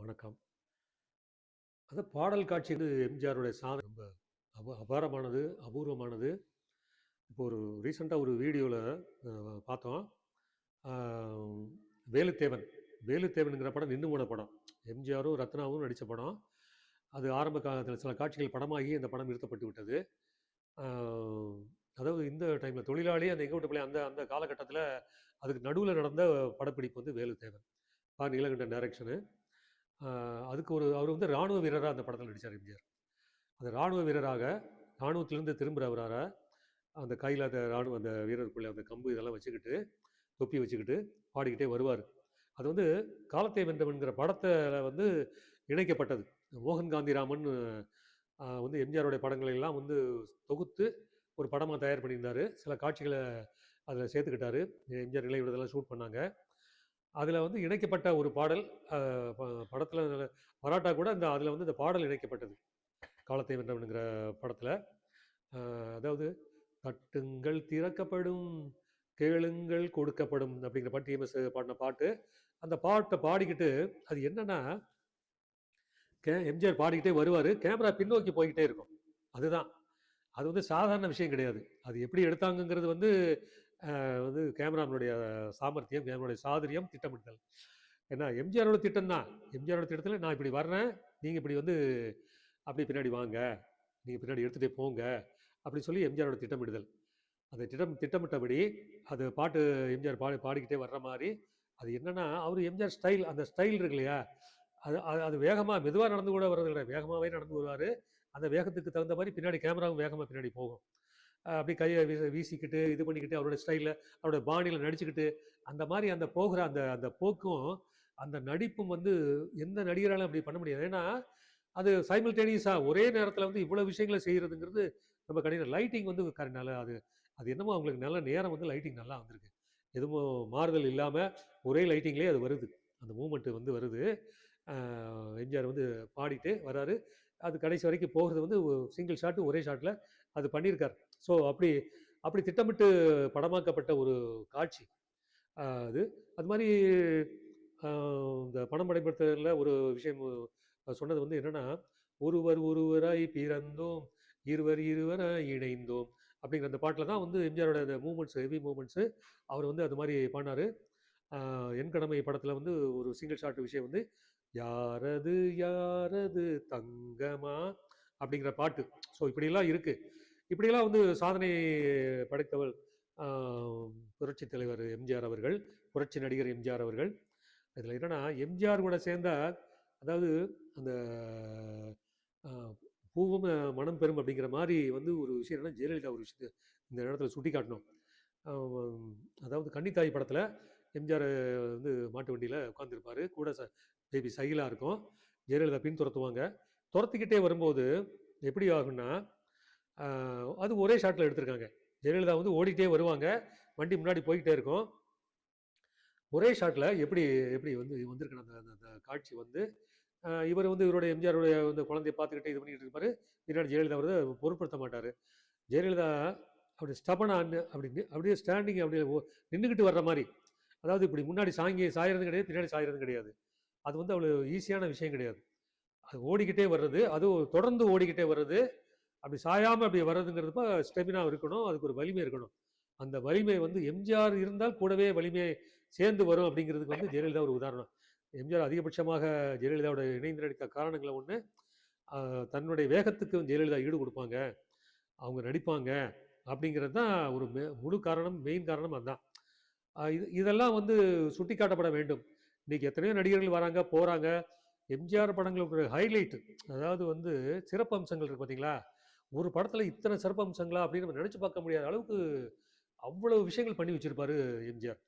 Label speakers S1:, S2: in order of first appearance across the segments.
S1: வணக்கம். பாடல் காட்சி வந்து எம்ஜிஆருடைய சாதனை ரொம்ப அப அபாரமானது, அபூர்வமானது. இப்போ ஒரு ரீசெண்டாக ஒரு வீடியோவில் பார்த்தோம். வேலுத்தேவன். வேலுத்தேவனுங்கிற படம் நின்று போன படம். எம்ஜிஆரும், ரத்னாவும் நடித்த படம். அது ஆரம்ப காலத்தில் சில காட்சிகள் படமாகி அந்த படம் நிறுத்தப்பட்டு விட்டது. அதாவது இந்த டைமில் தொழிலாளி அந்த எங்க விட்டு பிள்ளை அந்த அந்த காலகட்டத்தில் அதுக்கு நடுவில் நடந்த படப்பிடிப்பு வந்து வேலுத்தேவன். ப. நீலகண்ட டைரக்ஷனு. அதுக்கு ஒரு அவர் வந்து ராணுவ வீரராக அந்த படத்தில் நடித்தார் எம்ஜிஆர். அந்த ராணுவ வீரராக, ராணுவத்திலேருந்து திரும்புகிற அவரார அந்த கையில் அந்த ராணுவ அந்த வீரருக்குள்ளே அந்த கம்பு இதெல்லாம் வச்சுக்கிட்டு, தொப்பி வச்சுக்கிட்டு பாடிக்கிட்டே வருவார் அது வந்து காலத்தை வென்றவன்கிற படத்தில் வந்து இணைக்கப்பட்டது. மோகன் காந்திராமன் வந்து எம்ஜிஆருடைய படங்களை எல்லாம் வந்து தொகுத்து ஒரு படமாக தயார் பண்ணியிருந்தாரு. சில காட்சிகளை அதில் சேர்த்துக்கிட்டாரு. எம்ஜிஆர் நிலை விடுதலாம் ஷூட் பண்ணாங்க. அதில் வந்து இணைக்கப்பட்ட ஒரு பாடல் படத்தில் ப மராட்டா கூட இந்த அதில் வந்து இந்த பாடல் இணைக்கப்பட்டது. காலத்தை வென்றவனுங்கிற படத்தில் அதாவது "தட்டுங்கள் திறக்கப்படும், கேளுங்கள் கொடுக்கப்படும்" அப்படிங்கிற பாட்டு டிஎம்எஸ் பாடின பாட்டு. அந்த பாட்டை பாடிக்கிட்டு அது என்னென்னா கே எம்ஜிஆர் பாடிக்கிட்டே வருவார் கேமரா பின்னோக்கி போய்கிட்டே இருக்கும். அதுதான். அது வந்து சாதாரண விஷயம் கிடையாது. அது எப்படி எடுத்தாங்கங்கிறது வந்து வந்து கேமராமனுடைய சாமர்த்தியம், கேமராவுடைய சாதுரியம், திட்டமிடுதல் ஏன்னா எம்ஜிஆரோட திட்டம் தான். எம்ஜிஆரோட திட்டத்தில் நான் இப்படி வர்றேன். நீங்கள் இப்படி வந்து அப்படி பின்னாடி வாங்க. நீங்கள் பின்னாடி எடுத்துகிட்டே போங்க. அப்படின்னு சொல்லி எம்ஜிஆரோட திட்டமிடுதல். அந்த திட்டம் திட்டமிட்டபடி அது பாட்டு எம்ஜிஆர் பாடி பாடிக்கிட்டே வர்ற மாதிரி அது என்னென்னா அவர் எம்ஜிஆர் ஸ்டைல் அந்த ஸ்டைல் இருக்கு இல்லையா? அது அது அது வேகமாக மெதுவாக நடந்து கூட வர்றது கிடையாது. வேகமாகவே நடந்து வருவார் அந்த வேகத்துக்கு தகுந்த மாதிரி பின்னாடி கேமராவும் வேகமாக பின்னாடி போகும். அப்படி கையை வீச வீசிக்கிட்டு, இது பண்ணிக்கிட்டு அவருடைய ஸ்டைலில் அவருடைய பாணியில் நடிச்சுக்கிட்டு, அந்த மாதிரி அந்த போகிற அந்த அந்த போக்கும், அந்த நடிப்பும் வந்து எந்த நடிகராலும் அப்படி பண்ண முடியாது. ஏன்னா, அது சைமில்டேனியஸாக ஒரே நேரத்தில் வந்து இவ்வளோ விஷயங்கள செய்கிறதுங்கிறது ரொம்ப கடினம். லைட்டிங் வந்து கரெக்டால அது அது என்னமோ அவங்களுக்கு நல்ல நேரம் வந்து லைட்டிங் நல்லா வந்திருக்கு. எதுவும் மாறுதல் இல்லாமல் ஒரே லைட்டிங்லேயே அது வருது. அந்த மூமெண்ட்டு வந்து வருது. எம்ஜிஆர் வந்து பாடிட்டு வராரு. அது கடைசி வரைக்கும் போகிறது வந்து சிங்கிள் ஷாட்டு ஒரே ஷாட்டில் அது பண்ணியிருக்கார் ஸோ அப்படி அப்படி திட்டமிட்டு படமாக்கப்பட்ட ஒரு காட்சி. அது. அது மாதிரி இந்த பணம் படைப்படுத்துறதுல ஒரு விஷயம் சொன்னது வந்து என்னென்னா "ஒருவர் ஒருவராய் பிறந்தோம், இருவர் இருவராய் இணைந்தோம்" அப்படிங்கிற அந்த பாட்டில் தான் வந்து எம்ஜிஆரோட அந்த மூமெண்ட்ஸ் ஹெவி மூமெண்ட்ஸு அவர் வந்து அது மாதிரி பாடினார் என் கடமை படத்தில் வந்து ஒரு சிங்கிள் ஷாட் விஷயம் வந்து, "யாரது யாரது தங்கமா" அப்படிங்கிற பாட்டு. ஸோ இப்படியெல்லாம் இருக்கு. இப்படியெல்லாம் வந்து சாதனை படைத்தவர் புரட்சி தலைவர் எம்ஜிஆர் அவர்கள். புரட்சி நடிகர் எம்ஜிஆர் அவர்கள். இதில் என்னன்னா, எம்ஜிஆர் கூட சேர்ந்தா அதாவது அந்த "பூவும் மனம் பெறும்" அப்படிங்கிற மாதிரி வந்து ஒரு விஷயம் என்னன்னா, ஜெயலலிதா ஒரு விஷயத்தை இந்த இடத்துல சுட்டிக்காட்டணும். காட்டணும் அதாவது கன்னித்தாய் படத்தில் எம்ஜிஆர் வந்து மாட்டு வண்டியில் உட்காந்துருப்பார் கூட ச பேபி சகிலா இருக்கும். ஜெயலலிதா பின் துரத்துவாங்க. துரத்திக்கிட்டே வரும்போது எப்படி ஆகும்னா, அது ஒரே ஷாட்டில் எடுத்திருக்காங்க. ஜெயலலிதா வந்து ஓடிட்டே வருவாங்க. வண்டி முன்னாடி போய்கிட்டே இருக்கும். ஒரே ஷாட்டில் எப்படி எப்படி வந்து வந்திருக்கணும் அந்த அந்த அந்த காட்சி வந்து, இவர் வந்து இவருடைய எம்ஜிஆருடைய வந்து குழந்தைய பார்த்துக்கிட்டே இது பண்ணிக்கிட்டு இருப்பாரு. பின்னாடி ஜெயலலிதா வந்து பொருட்படுத்த மாட்டார் ஜெயலலிதா அப்படி ஸ்டபனான்னு அப்படின்னு அப்படியே ஸ்டாண்டிங் அப்படியே நின்றுக்கிட்டு வர்ற மாதிரி அதாவது இப்படி முன்னாடி சாங்கி சாயறதும் கிடையாது, பின்னாடி சாயறதும் கிடையாது. அது வந்து அவ்வளோ ஈஸியான விஷயம் கிடையாது. அது ஓடிக்கிட்டே வர்றது, அதுவும் தொடர்ந்து ஓடிக்கிட்டே வர்றது, அப்படி சாயாமல் அப்படி வர்றதுங்கிறதுப்ப ஸ்டெமினா இருக்கணும். அதுக்கு ஒரு வலிமை இருக்கணும். அந்த வலிமை வந்து எம்ஜிஆர் இருந்தால் கூடவே வலிமை சேர்ந்து வரும் அப்படிங்கிறதுக்கு வந்து ஜெயலலிதா ஒரு உதாரணம். எம்ஜிஆர் அதிகபட்சமாக ஜெயலலிதாவோட இணைந்து நடித்த காரணங்களை ஒன்று தன்னுடைய வேகத்துக்கு ஜெயலலிதா ஈடு கொடுப்பாங்க அவங்க நடிப்பாங்க. அப்படிங்கிறது தான் ஒரு மெ முழு காரணம், மெயின் காரணம் அதான். இது இதெல்லாம் வந்து சுட்டிக்காட்டப்பட வேண்டும். இன்னைக்கு எத்தனையோ நடிகர்கள் வராங்க, போகிறாங்க எம்ஜிஆர் படங்களுக்கு ஹைலைட் அதாவது வந்து சிறப்பு அம்சங்கள் இருக்கு பார்த்தீங்களா? ஒரு படத்தில் இத்தனை சிறப்பு அம்சங்களா அப்படின்னு நம்ம நினச்சி பார்க்க முடியாத அளவுக்கு அவ்வளவு விஷயங்கள் பண்ணி வச்சுருப்பாரு எம்ஜிஆர்.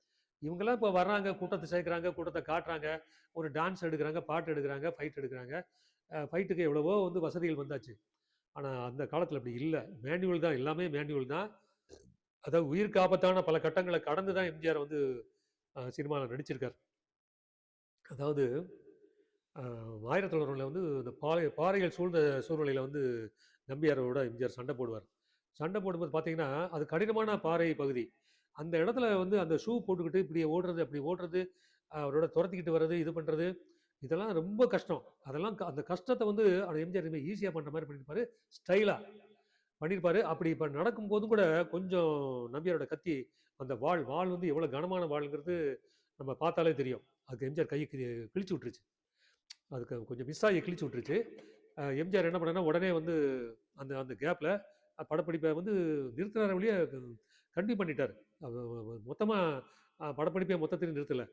S1: இவங்கெல்லாம் இப்போ வர்றாங்க, கூட்டத்தை சேர்க்குறாங்க, கூட்டத்தை காட்டுறாங்க. ஒரு டான்ஸ் எடுக்கிறாங்க பாட்டு எடுக்கிறாங்க ஃபைட் எடுக்கிறாங்க ஃபைட்டுக்கு எவ்வளவோ வந்து வசதிகள் வந்தாச்சு. ஆனால் அந்த காலத்தில் அப்படி இல்லை மேனுவல் தான் எல்லாமே மேனுவல் தான். அதாவது உயிருக்கு ஆபத்தான பல கட்டங்களை கடந்து தான் எம்ஜிஆர் வந்து சினிமாவில் நடிச்சிருக்கார் நடிச்சிருக்காரு. அதாவது ஆயிரத்தி தொள்ளாயிரம்ல வந்து இந்த பாறை பாறைகள் சூழ்ந்த சூழ்நிலையில் வந்து நம்பியாரோட எம்ஜிஆர் சண்டை போடுவார். சண்டை போடும்போது பார்த்தீங்கன்னா அது கடினமான பாறை பகுதி. அந்த இடத்துல வந்து அந்த ஷூ போட்டுக்கிட்டு இப்படி ஓடுறது அப்படி ஓடுறது அவரோட துரத்திக்கிட்டு வர்றது இது பண்ணுறது இதெல்லாம் ரொம்ப கஷ்டம். அதெல்லாம் க- அந்த கஷ்டத்தை வந்து அவர் எம்ஜிஆர் இனிமேல் ஈஸியாக பண்ணுற மாதிரி பண்ணியிருப்பாரு ஸ்டைலாக பண்ணியிருப்பாரு அப்படி இப்போ நடக்கும்போதும் கூட கொஞ்சம் நம்பியாரோட கத்தி அந்த வாள் வாள் வந்து எவ்வளோ கனமான வாழ்ங்கிறது நம்ம பார்த்தாலே தெரியும். அதுக்கு எம்ஜிஆர் கையை கிழிச்சு விட்டுருச்சு. அதுக்கு கொஞ்சம் மிஸ் ஆகி கிழிச்சு விட்டுருச்சு. எம்ஜிஆர் என்ன பண்ணனா உடனே வந்து அந்த அந்த கேப்பில் படப்பிடிப்பை வந்து நிறுத்தினார வழியே கண்டினியூ பண்ணிட்டார். மொத்தமாக படப்பிடிப்பை மொத்தத்திலையும் நிறுத்தலை.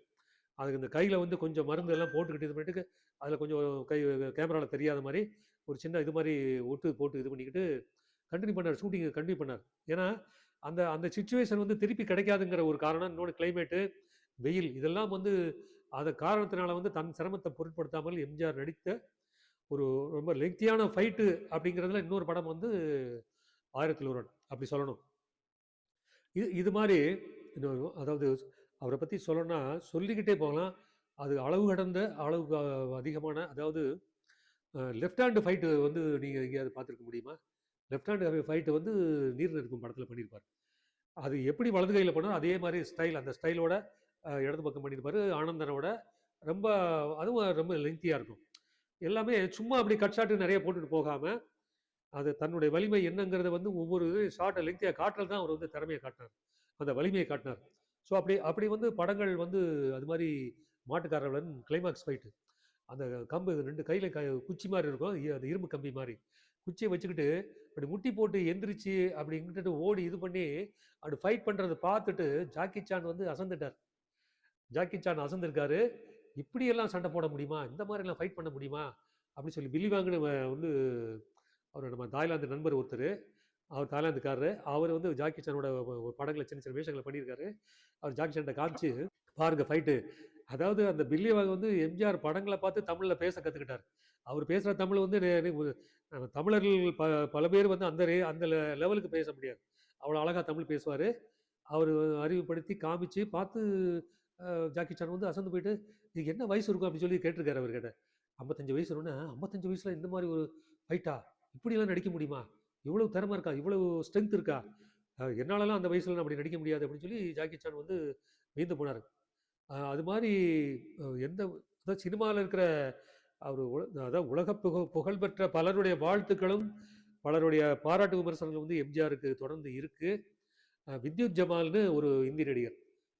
S1: அதுக்கு இந்த கையில் வந்து கொஞ்சம் மருந்து எல்லாம் போட்டுக்கிட்டு இது பண்ணிட்டு அதில் கொஞ்சம் கை கேமராவில் தெரியாத மாதிரி ஒரு சின்ன இது மாதிரி ஒட்டு போட்டு இது பண்ணிக்கிட்டு கண்டினியூ பண்ணார். ஷூட்டிங் கண்டினியூ பண்ணார். ஏன்னா அந்த அந்த சுச்சுவேஷன் வந்து திருப்பி கிடைக்காதுங்கிற ஒரு காரணம் இன்னொன்று கிளைமேட்டு வெயில் இதெல்லாம் வந்து அது காரணத்தினால வந்து தன் சிரமத்தை பொருட்படுத்தாமல் எம்ஜிஆர் நடித்த ஒரு ரொம்ப லெங்க்தியான ஃபைட்டு அப்படிங்கிறதுல இன்னொரு படம் வந்து ஆயிரத்தில் ஒருவன் அப்படி சொல்லணும். இது இது மாதிரி இன்னொரு அதாவது அவரை பற்றி சொல்லணும்னா சொல்லிக்கிட்டே போகலாம். அது அளவு கடந்த அளவு அதிகமான அதாவது லெஃப்ட் ஹேண்டு ஃபைட்டு வந்து நீங்கள் எங்கேயாவது பார்த்துருக்க முடியுமா? லெஃப்ட் ஹேண்டு ஃபைட்டு வந்து நீர் நெருக்கும் படத்தில் பண்ணியிருப்பார். அது எப்படி வலது கையில் பண்ணோ அதே மாதிரி ஸ்டைல் அந்த ஸ்டைலோட இடது பக்கம் பண்ணியிருப்பாரு. ஆனந்தனோட ரொம்ப அதுவும் ரொம்ப லெங்க்தியாக இருக்கும். எல்லாமே சும்மா அப்படி கட் ஷாட்டு நிறைய போட்டுட்டு போகாமல் அது தன்னுடைய வலிமை என்னங்கிறத வந்து ஒவ்வொரு ஷார்ட்டை லெங்க்தியாக காட்டுறது தான் அவர் வந்து திறமையை காட்டினார். அந்த வலிமையை காட்டினார். ஸோ அப்படி அப்படி வந்து படங்கள் வந்து அது மாதிரி மாட்டுக்காரர்களுடன் கிளைமாக்ஸ் ஃபைட்டு அந்த கம்பு ரெண்டு கையில் க குச்சி மாதிரி இருக்கும். அந்த இரும்பு கம்பி மாதிரி. குச்சியை வச்சுக்கிட்டு அப்படி முட்டி போட்டு எந்திரிச்சு அப்படி இங்கிட்டு ஓடி இது பண்ணி அப்படி ஃபைட் பண்ணுறதை பார்த்துட்டு ஜாக்கி சான் வந்து அசந்துட்டார். Jackie Chan அசந்திருக்காரு. இப்படியெல்லாம் சண்டை போட முடியுமா? இந்த மாதிரிலாம் ஃபைட் பண்ண முடியுமா? அப்படின்னு சொல்லி பில்லி வாங்கின வந்து அவர் நம்ம தாய்லாந்து நண்பர் ஒருத்தர். அவர் தாய்லாந்துக்காரரு. அவர் வந்து ஜாக்கி சானோட படங்களை சின்ன சின்ன வேஷங்களை பண்ணியிருக்காரு. அவர் ஜாக்கி சான்ட்ட காமிச்சு பாருங்க ஃபைட்டு அதாவது அந்த பில்லி வாங்க வந்து எம்ஜிஆர் படங்களை பார்த்து தமிழில் பேச கற்றுக்கிட்டார் அவர் பேசுகிற தமிழ் வந்து தமிழர்கள் ப பல பேர் வந்து அந்த அந்த லெவலுக்கு பேச முடியாது. அவ்வளோ அழகாக தமிழ் பேசுவார். அவர் அறிவுப்படுத்தி காமிச்சு பார்த்து ஜாக்கி சான் வந்து அசந்து போயிட்டு இதுக்கு என்ன வயசு இருக்கும்? அப்படின்னு சொல்லி கேட்டிருக்காரு அவர்கிட்ட. ஐம்பத்தஞ்சு வயசு ஒன்று ஐம்பத்தஞ்சு வயசில் இந்த மாதிரி ஒரு ஃபைட்டா இப்படியெல்லாம் நடிக்க முடியுமா? இவ்வளவு திறமை இருக்கா? இவ்வளவு ஸ்ட்ரென்த் இருக்கா? என்னாலலாம் அந்த வயசில் அப்படி நடிக்க முடியாது அப்படின்னு சொல்லி ஜாக்கி சான் வந்து மீந்து போனார். அது மாதிரி எந்த அதாவது சினிமாவில் இருக்கிற அவர் அதாவது உலக புக புகழ்பெற்ற பலருடைய வாழ்த்துக்களும் பலருடைய பாராட்டு விமர்சனங்கள் வந்து எம்ஜிஆருக்கு தொடர்ந்து இருக்குது வித்யுத் ஜமால்னு ஒரு இந்தி நடிகர்.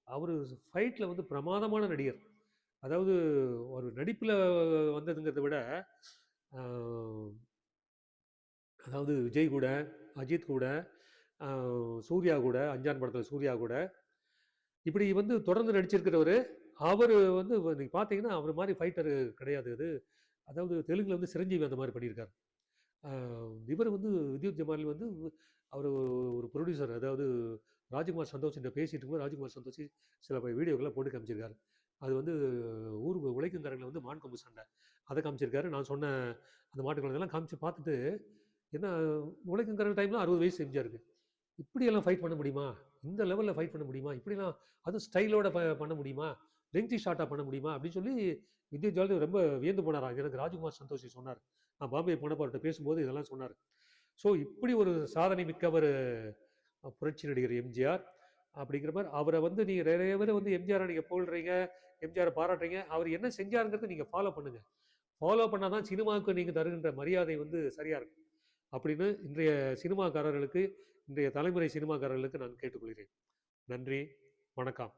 S1: அவர் ஃபைட்டில் வந்து பிரமாதமான நடிகர். அதாவது ஒரு நடிப்பில் வந்ததுங்கிறத விட அதாவது விஜய் கூட அஜித் கூட சூர்யா கூட அஞ்சான் படத்தில் சூர்யா கூட இப்படி வந்து தொடர்ந்து நடிச்சிருக்கிறவர் அவர் வந்து நீங்கள் பார்த்தீங்கன்னா அவர் மாதிரி ஃபைட்டர் கிடையாது அது. அதாவது தெலுங்கில் வந்து சிரஞ்சீவி அந்த மாதிரி பண்ணியிருக்காரு இவர் வந்து வித்யுத் ஜமால் வந்து அவர் ஒரு ப்ரொடியூசர் அதாவது ராஜ்குமார் சந்தோஷ் கிட்ட பேசிட்டு இருக்கும்போது ராஜ்குமார் சந்தோஷ் சில வீடியோக்கெல்லாம் போட்டு காமிச்சிருக்காரு. அது வந்து ஊர் உழைக்குங்காரங்களை வந்து மான் கொம்பு சண்டை. அதை காமிச்சிருக்காரு. நான் சொன்ன அந்த மாட்டுக்குழந்தைலாம் காமிச்சு பார்த்துட்டு என்ன உழைக்குங்கிற டைமில் அறுபது வயசு எம்ஜிஆருக்கு இப்படியெல்லாம் ஃபைட் பண்ண முடியுமா? இந்த லெவலில் ஃபைட் பண்ண முடியுமா? இப்படிலாம் அதுவும் ஸ்டைலோட பண்ண முடியுமா? லெங்தி ஷார்ட்டாக பண்ண முடியுமா? அப்படின்னு சொல்லி வித்யுத் ஜாலி ரொம்ப வியந்து போனாரா? எனக்கு ராஜ்குமார் சந்தோஷி சொன்னார். நான் பாம்பே போனப்போ அவர்கிட்ட பேசும்போது இதெல்லாம் சொன்னார். ஸோ இப்படி ஒரு சாதனை மிக்கவர் புரட்சி நடிகர் எம்ஜிஆர் அப்படிங்கிற மாதிரி அவரை வந்து நீங்கள் நிறைய பேர் வந்து எம்ஜிஆரை நீங்கள் புகழ்றீங்க எம்ஜிஆரை பாராட்டுறீங்க அவர் என்ன செஞ்சாருங்கிறத நீங்கள் ஃபாலோ பண்ணுங்கள் ஃபாலோ பண்ணால் தான் சினிமாவுக்கு நீங்கள் தருகின்ற மரியாதை வந்து சரியாக இருக்கும். அப்படின்னு இன்றைய சினிமாக்காரர்களுக்கு இன்றைய தலைமுறை சினிமாக்காரர்களுக்கு நான் கேட்டுக்கொள்கிறேன். நன்றி வணக்கம்.